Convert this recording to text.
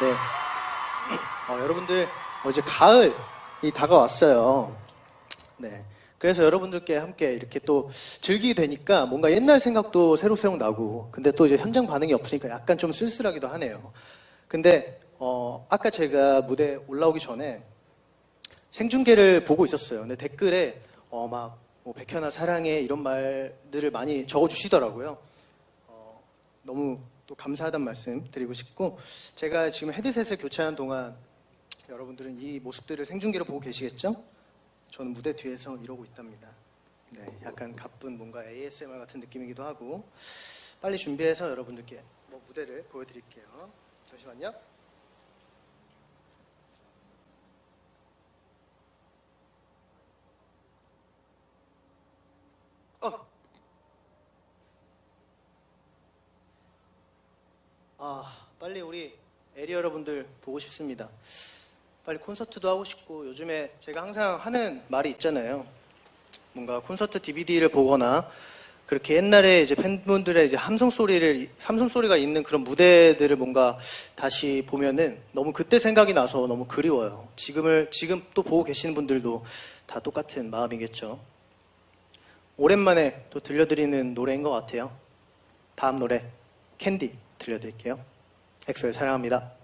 네. 어, 여러분들 어, 이제 가을이 다가왔어요. 네. 그래서 여러분들께 함께 이렇게 또 즐기게 되니까 뭔가 옛날 생각도 새록새록 나고, 근데 또 이제 현장 반응이 없으니까 약간 좀 쓸쓸하기도 하네요. 근데 어, 아까 제가 무대 올라오기 전에 생중계를 보고 있었어요. 근데 댓글에 어, 막 뭐, 백현아 사랑해 이런 말들을 많이 적어주시더라고요. 어, 너무 또 감사하다는 말씀 드리고 싶고 제가 지금 헤드셋을 교체하는 동안 여러분들은 이 모습들을 생중계로 보고 계시겠죠? 저는 무대 뒤에서 이러고 있답니다. 네, 약간 가쁜 뭔가 ASMR 같은 느낌이기도 하고 빨리 준비해서 여러분들께 뭐 무대를 보여드릴게요. 잠시만요. 어. 아, 빨리 우리 에리 여러분들 보고 싶습니다. 빨리 콘서트도 하고 싶고 요즘에 제가 항상 하는 말이 있잖아요. 뭔가 콘서트 DVD를 보거나 그렇게 옛날에 이제 팬분들의 이제 함성 소리를 함성 소리가 있는 그런 무대들을 뭔가 다시 보면은 너무 그때 생각이 나서 너무 그리워요. 지금을 지금 또 보고 계시는 분들도 다 똑같은 마음이겠죠. 오랜만에 또 들려드리는 노래인 것 같아요. 다음 노래 캔디 들려드릴게요. 엑소의 사랑합니다.